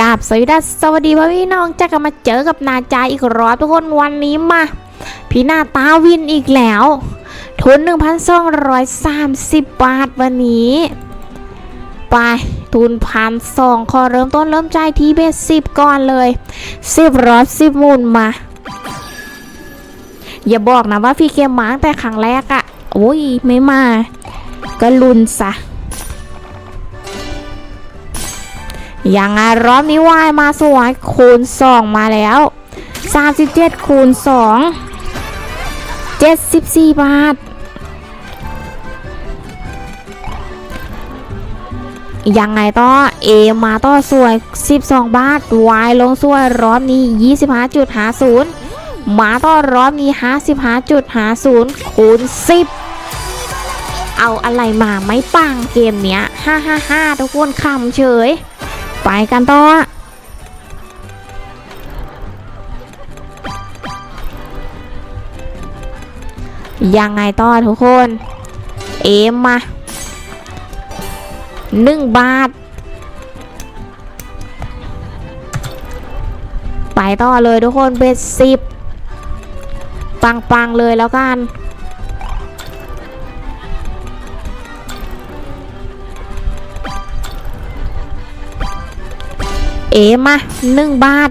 กราบสวัสดีสวัสดีพ่อพี่น้องจะกลับมาเจอกับนาจาอีกรอบทุกคนวันนี้มา พี่นาตาวินอีกแล้ว ทุน 1,230 บาทวันนี้ ไปทุนพันสองขอเริ่มต้นเริ่มใจที่เบสสิบก่อนเลยสิบรอบสิบมูลมา อย่าบอกนะว่าพี่เกมมาตั้งแต่ครั้งแรกอะโอ้ยไม่มา ก็ลุนซะ ยังไงรอบนี้วายมาสวยคูณ 2 มาแล้ว 37 คูณ 2 74 บาท ยังไงต่อเอมาต่อสวย 12 บาทวายลงสวยรอบนี้ 25.50 มาต่อรอบนี้ 55.50 คูณ 10เอาอะไรมาไม่ปังเกมเนี้ย555ทุกคนคำเฉย ไปกันต่อยังไงต่อทุกคน เอมมาหนึ่งบาท ไปต่อเลยทุกคนเบ็ดสิบปัง ๆ เลยแล้วกัน เอมาหนึ่งบาท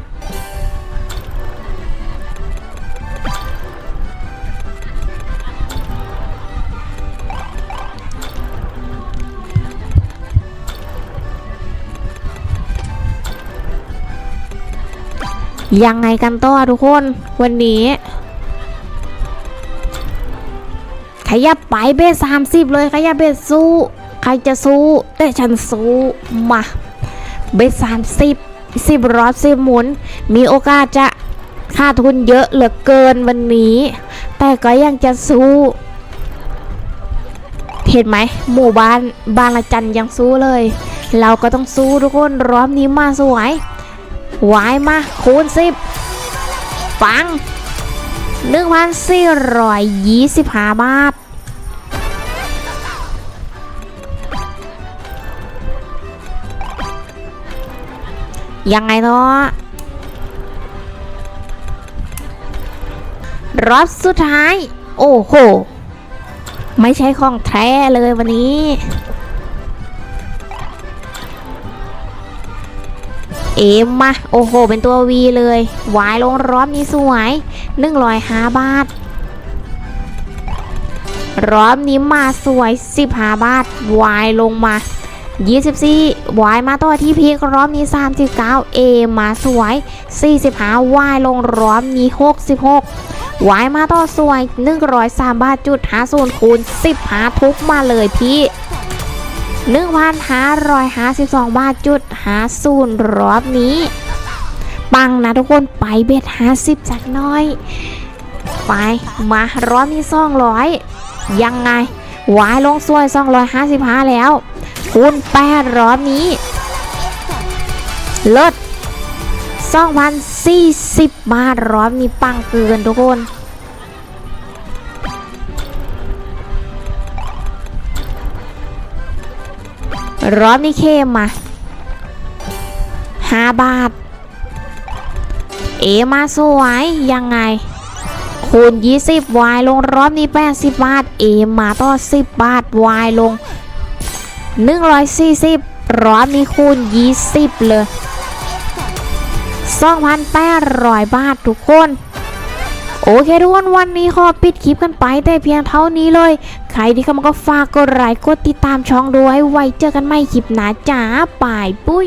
ยังไงกันต่อทุกคนวันนี้ ขยับไปเบสสามสิบเลย ขยับเบสสู้ ใครจะสู้ แต่ฉันสู้ มา เบสสามสิบสิบรอบสิบหมุน มีโอกาสจะค่าทุนเยอะเหลือเกินวันนี้ แต่ก็ยังจะสู้เห็นไหมหมู่บ้านบางละจันยังสู้เลย เราก็ต้องสู้ทุกคนรอบนี้มาสวยวายมาคูณสิบปังหนึ่งพันสี่ร้อยยี่สิบห้าบาท ยังไงเนาะรอบสุดท้าย โอ้โห ไม่ใช่ของแท้เลยวันนี้ เอมมา โอ้โห เป็นตัววีเลยวายลงรอบนี้สวย105บาท รอบนี้มาสวย15บาทวายลงมา 24วายมาต่อที่พีกรอบนี้ 39เอมาสวย 45วายลงรอบนี้ 66วายมาต่อสวย 103บาทจุด50คูณ10หาทุกมาเลยพี่ 1,552 บาทจุด50รอบนี้ ปังนะทุกคนไปเบ็ด 50จักน้อย ไป มารอบนี้200 ยังไงวายลงสวย 255 แล้ว คูณ8รอบนี้ลิศ2,040 บาทรอบนี้ปังเกินทุกคน รอบนี้เข้มมาห้าบาท เอมาสวยยังไง คูณ 20วายลงรอบนี้ 80 บาท เอมาต่อ 10 บาทวายลง 140ร้อบนี้คูณ 20 เลย 2,800 บาททุกคน โอเคทุกคนวันนี้ขอปิดคลิปกันไปแต่เพียงเท่านี้เลย ใครที่เข้ามาก็ฝากกดไลค์กดติดตามช่องด้วยไว้เจอกันใหม่คลิปหน้าจ้าป่ายปุ้ย